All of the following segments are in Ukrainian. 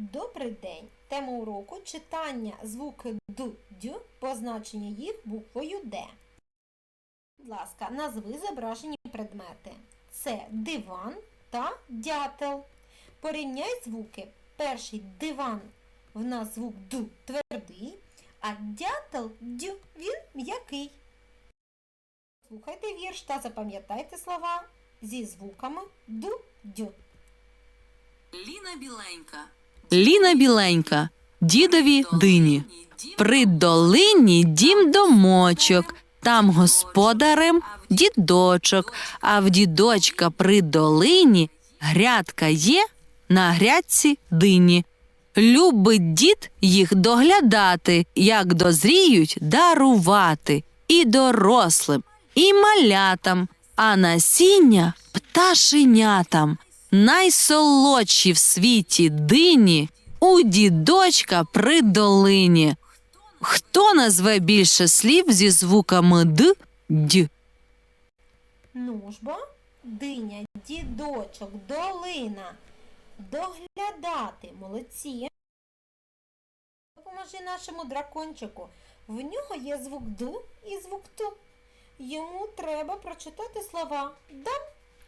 Добрий день! Тема уроку читання звуки Д, Дю, позначення їх буквою Д. Будь ласка, назви зображені предмети. Це диван та дятел. Порівняй звуки. Перший диван в нас звук Д твердий, а дятел Дю він м'який. Слухайте вірш та запам'ятайте слова зі звуками Д, Дю. Ліна біленька. Ліна біленька, дідові дині. При долині дім домочок, там господарем дідочок, а в дідочка при долині грядка є на грядці дині. Любить дід їх доглядати, як дозріють дарувати і дорослим, і малятам, а насіння пташенятам. Найсолодші в світі дині у дідочка при долині. Хто назве більше слів зі звуками д, д? Ну диня, дідочок, долина. Доглядати, молодці. Допоможи нашому дракончику. В нього є звук Д і звук Т. Йому треба прочитати слова дам,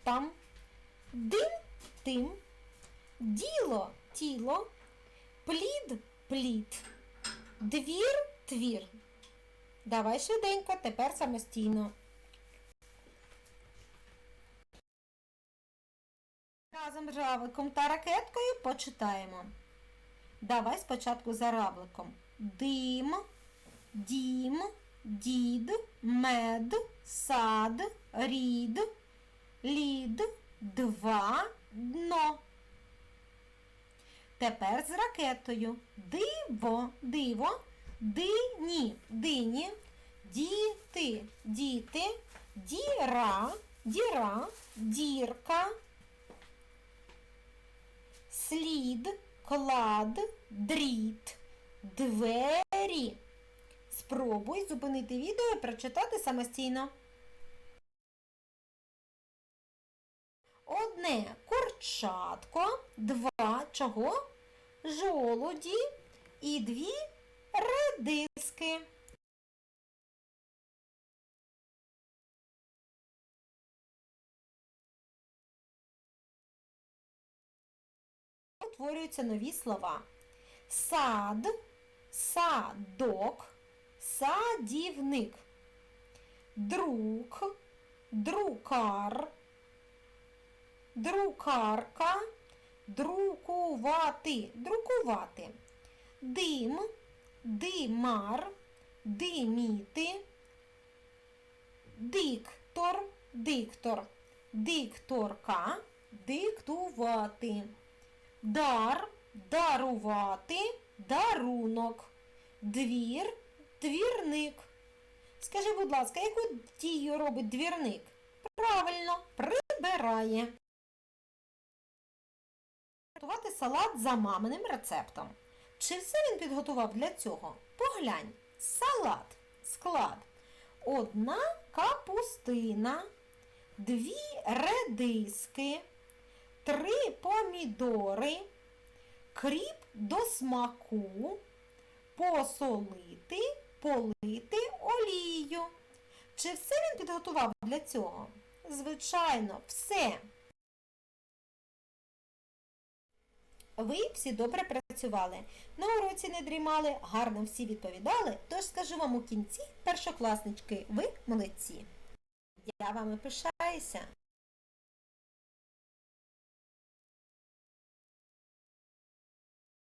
там, дим, тим, діло, тіло, плід, плід, двір, твір. Давай швиденько, тепер самостійно. Разом з равликом та ракеткою почитаємо. Давай спочатку за равликом. Дим, дім, дід, мед, сад, рід, лід, два, дно. Тепер з ракетою. Диво, диво, дині, дині, діти, діти, діра, діра, дірка слід, клад, дріт, двері. Спробуй зупинити відео і прочитати самостійно. Одне курчатко, два чого? Жолуді і дві редиски. утворюються нові слова. Сад, садок, садівник, друк, друкар, друкарка, друкувати, друкувати, дим, димар, диміти, диктор, диктор, дикторка, диктувати. Дар, дарувати, дарунок. Двір, двірник. Скажи, будь ласка, яку дію робить двірник? Правильно, прибирає. Готувати салат за маминим рецептом. Чи все він підготував для цього? Поглянь. Салат. Склад. Одна капустина, дві редиски, три помідори, кріп до смаку, посолити, полити олією. Чи все він підготував для цього? Звичайно, все. Ви всі добре працювали. На уроці не дрімали, гарно всі відповідали, тож скажу вам у кінці, першокласнички, ви молодці. Я вами пишаюся.